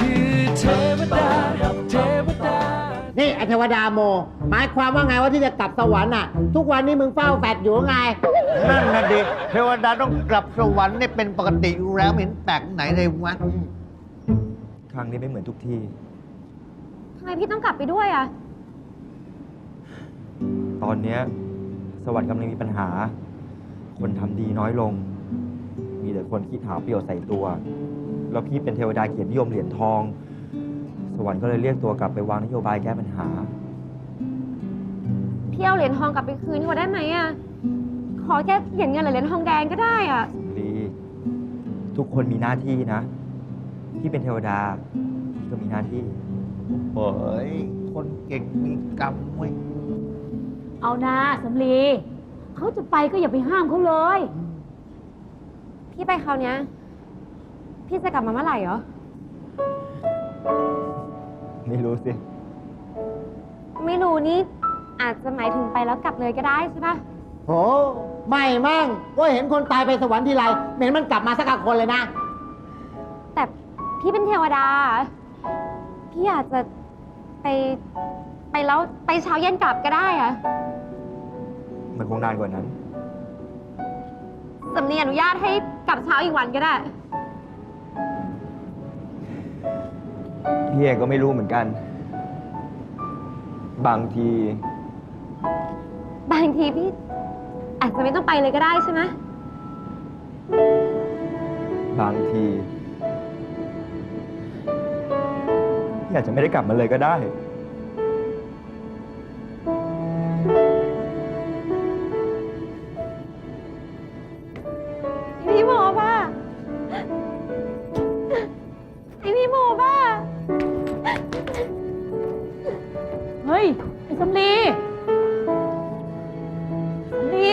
คือเทวดาเทวดา นี่ไอเทวดาโม หมายความว่าไงว่าที่จะกลับสวรรค์อะ ทุกวันนี้มึงเฝ้าแฟดอยู่ไง นั่นน่ะดิเทวดาต้องกลับสวรรค์เนี่ยเป็นปกติอยู่แล้วไม่เห็นแปลกไหนเลยวะครั้งนี้ไม่เหมือนทุกที่ ทำไมพี่ต้องกลับไปด้วยอะ ตอนเนี้ยสวรรค์กำลังมีปัญหา คนทำดีน้อยลง มีแต่คนคิดหาประโยชน์ใส่ตัว แล้วพี่เป็นเทวดาเกียรตินิยมเหรียญทอง สวรรค์ก็เลยเรียกตัวกลับไปวางนโยบายแก้ปัญหา พี่เอาเหรียญทองกลับไปคืนเขาได้ไหมอะ ขอแค่เหรียญเงินหรือเหรียญทองแดงก็ได้อะลีทุกคนมีหน้าที่นะ พี่เป็นเทวดาพี่ก็มีหน้าที่ เฮ้ย คนเก่งมีกรรมเว้ยเอานะสำลีเขาจะไปก็อย่าไปห้ามเขาเลย พี่ไปคราวเนี้ย พี่จะกลับมาเมื่อไหร่เหรอ ไม่รู้สิ ไม่รู้นี่อาจจะหมายถึงไปแล้วกลับเลยก็ได้ใช่ปะโห ไม่มั่งว่าเห็นคนตายไปสวรรค์ทีไรเหม็นมันกลับมาสักคนเลยนะ แต่พี่เป็นเทวดา พี่อาจจะไปไปแล้วไปเช้าเย็นกลับก็ได้อะมันคงนานกว่านั้น สำเนียงอนุญาตให้กลับเช้าอีกวันก็ได้ พี่เองก็ไม่รู้เหมือนกัน บางที บางทีพี่อาจจะไม่ต้องไปเลยก็ได้ใช่ไหมบางทีพี่อาจจะไม่ได้กลับมาเลยก็ได้ สำลีสำลี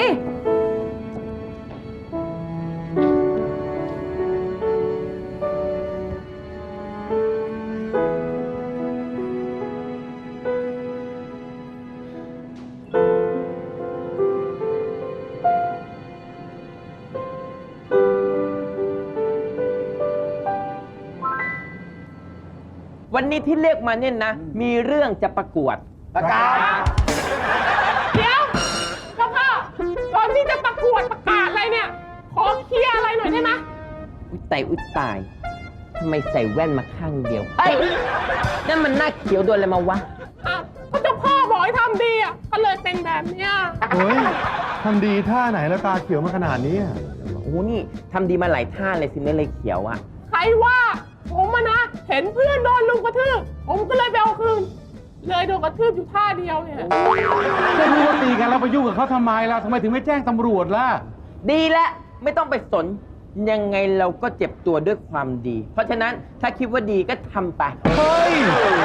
วันนี้ที่เรียกมาเนี่ยนะ มีเรื่องจะประกวด ประกาศ เคลียร์อะไรหน่อยได้ไหมอุ้ยตายอุ้ยตายทำไมใส่แว่นมาข้างเดียวเฮ้ยนั่นมันหน้าเขียวโดนอะไรมาวะ อ้าวก็เจ้าพ่อบอกให้ทำดีอะก็เลยเป็นแบบเนี้ยเฮ้ยทำดีท่าไหนแล้วตาเขียวมาขนาดนี้อะโอ้โหนี่ทำดีมาหลายท่าเลยสิเนี่ยเลยเขียวอะใครว่าผมอะนะ เห็นเพื่อนโดนลุงกระทืบผมก็เลยไปเอาคืน เลยโดนกระทืบอยู่ท่าเดียวเนี่ยก็รู้ว่าตีกันแล้วไปยุ่งกับเขาทำไมล่ะทำไมถึงไม่แจ้งตำรวจล่ะ ดีแล้ว ไม่ต้องไปสน ยังไงเราก็เจ็บตัวด้วยความดี เพราะฉะนั้นถ้าคิดว่าดีก็ทำไป เฮ้ย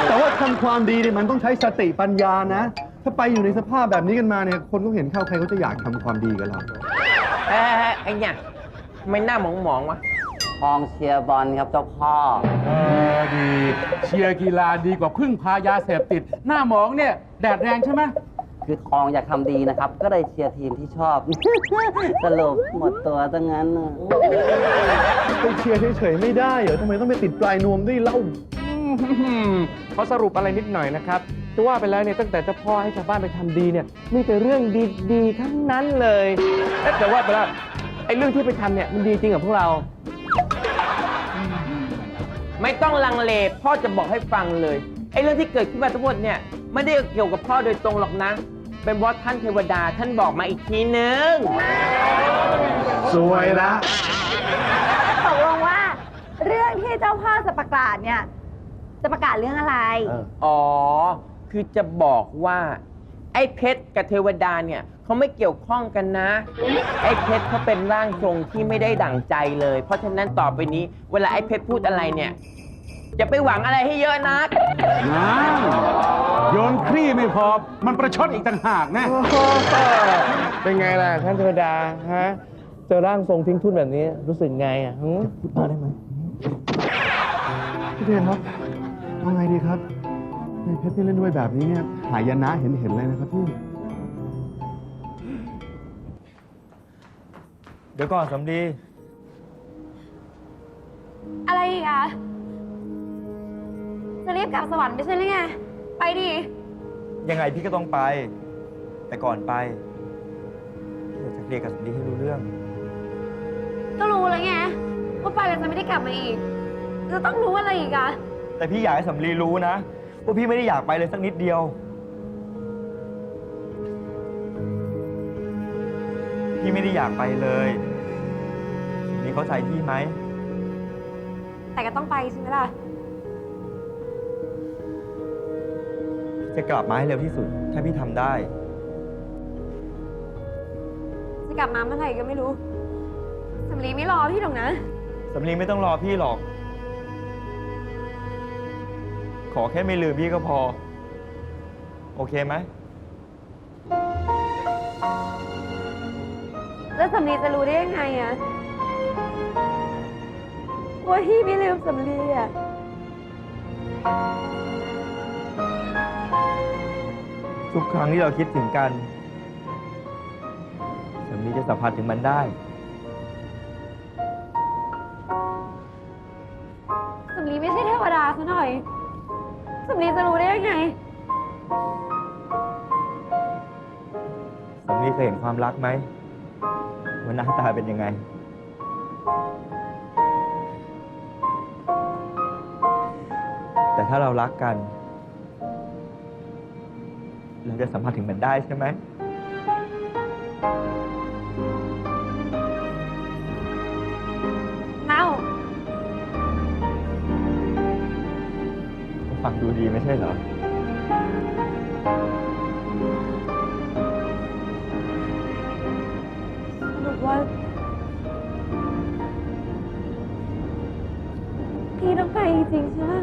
แต่ว่าทำความดีเนี่ยมันต้องใช้สติปัญญานะ ถ้าไปอยู่ในสภาพแบบนี้กันมาเนี่ย คนก็เห็นเข้าใครเขาจะอยากทำความดีกันหรอเอ้ยไอ้เนี่ยทำไมหน้าหมองๆวะ กองเชียร์บอลครับเจ้าพ่อ เออดี เชียร์กีฬาดีกว่าพึ่งพายาเสพติด หน้าหมองเนี่ย แดดแรงใช่ไหม คือทองอยากทำดีนะครับ ก็เลยเชียร์ทีมที่ชอบ สรุปหมดตัวตั้งนั้นน่ะไปเชียร์เฉยๆไม่ได้เหรอทำไมต้องไปติดปลายนวมด้วยเล่าเขาสรุปอะไรนิดหน่อยนะครับจะว่าไปแล้วเนี่ยตั้งแต่เจ้าพ่อให้ชาวบ้านไปทำดีเนี่ยมีแต่เรื่องดีๆทั้งนั้นเลยเอ๊ะแต่ว่าไปแล้วไอ้เรื่องที่ไปทำเนี่ยมันดีจริงกับพวกเรา ไม่ต้องลังเลพ่อจะบอกให้ฟังเลยไอ้เรื่องที่เกิดขึ้นมาทั้งหมดเนี่ย ไม่ได้เกี่ยวกับพ่อโดยตรงหรอกนะ เป็นเพราะท่านเทวดาท่านบอกมาอีกทีนึง สวยละ ตกลงว่า เรื่องที่เจ้าพ่อจะประกาศเนี่ย จะประกาศเรื่องอะไรอ๋อ คือจะบอกว่า ไอ้เพชรกับเทวดาเนี่ยเขาไม่เกี่ยวข้องกันนะ ไอ้เพชรเขาเป็นร่างทรงที่ไม่ได้ดั่งใจเลย เพราะฉะนั้นต่อไปนี้ เวลาไอ้เพชรพูดอะไรเนี่ย อย่าไปหวังอะไรให้เยอะนักน้ำโยนคลี่ไม่พอ มันประชดอีกต่างหากนะ เป็นไงล่ะท่านเทวดาฮะเจอร่างทรงทิ้งทุนแบบนี้รู้สึกไงอะหึพูดมาได้ไหมพี่เทนครับเอาไงดีครับในเพชรที่เล่นด้วยแบบนี้เนี่ยหายนะเห็นเห็นๆเลยนะครับพี่ เดี๋ยวก่อนสำลีอะไรอีกอะ จะรีบกลับสวรรค์ไม่ใช่หรือไง ไปดิ ยังไงพี่ก็ต้องไป แต่ก่อนไปพี่อยากจะเคลียร์กับสำลีให้รู้เรื่อง ก็รู้แล้วไงว่าไปแล้วจะไม่ได้กลับมาอีก จะต้องรู้อะไรอีกอะแต่พี่อยากให้สำลีรู้นะว่าพี่ไม่ได้อยากไปเลยสักนิดเดียว พี่ไม่ได้อยากไปเลยสำลีเข้าใจพี่ไหม แต่ก็ต้องไปใช่ไหมล่ะ จะกลับมาให้เร็วที่สุด ถ้าพี่ทำได้ จะกลับมาเมื่อไหร่ก็ไม่รู้สำลีไม่รอพี่หรอกนะ สำลีไม่ต้องรอพี่หรอก ขอแค่ไม่ลืมพี่ก็พอ โอเคไหม แล้วสำลีจะรู้ได้ยังไงอะว่าพี่ไม่ลืมสำลีอะ ทุกครั้งที่เราคิดถึงกันสำลีจะสัมผัสถึงมันได้ สำลีไม่ใช่เทวดาซะหน่อย สำลีจะรู้ได้ยังไง สำลีเคยเห็นความรักไหมว่าหน้าตาเป็นยังไง แต่ถ้าเรารักกัน เราจะสัมผัสถึงมันได้ใช่ไหมเน่าก็ฟังดูดีไม่ใช่เหรอ สรุปว่า พี่ต้องไปจริงๆใช่ไหม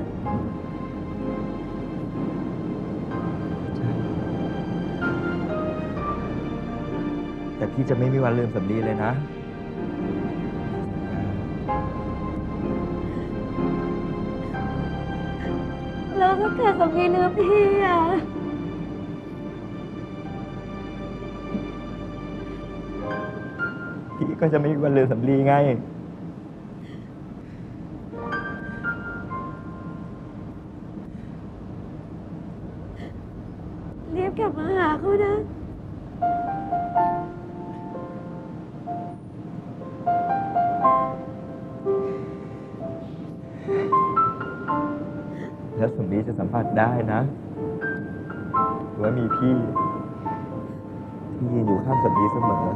พี่จะไม่มีวันลืมสำลีเลยนะ แล้วถ้าเกิดสำลีลืมพี่อะพี่ก็จะไม่มีวันลืมสำลีไง รีบกลับมาหาเขานะ แล้วสำลีจะสัมผัสได้นะว่ามีพี่ที่ยืนอยู่ข้างสมดีเสมอ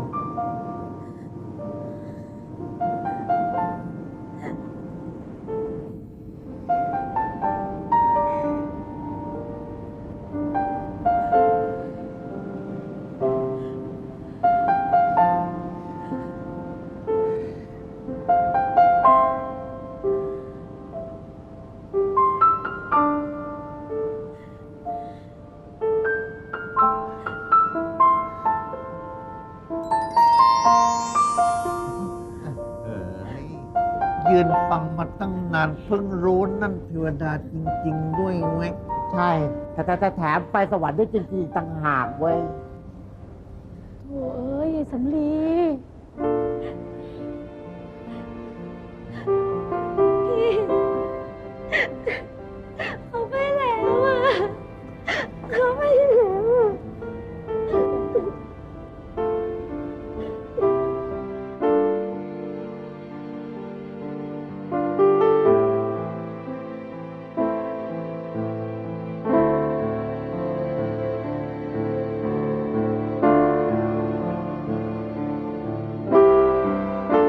ฟังมาตั้งนานเพิ่งรู้นั่นเทวดาจริง ๆ ด้วยเว้ยใช่ แต่แต่แต่แถมไปสวรรค์ด้วยจริงๆต่างหากเว้ย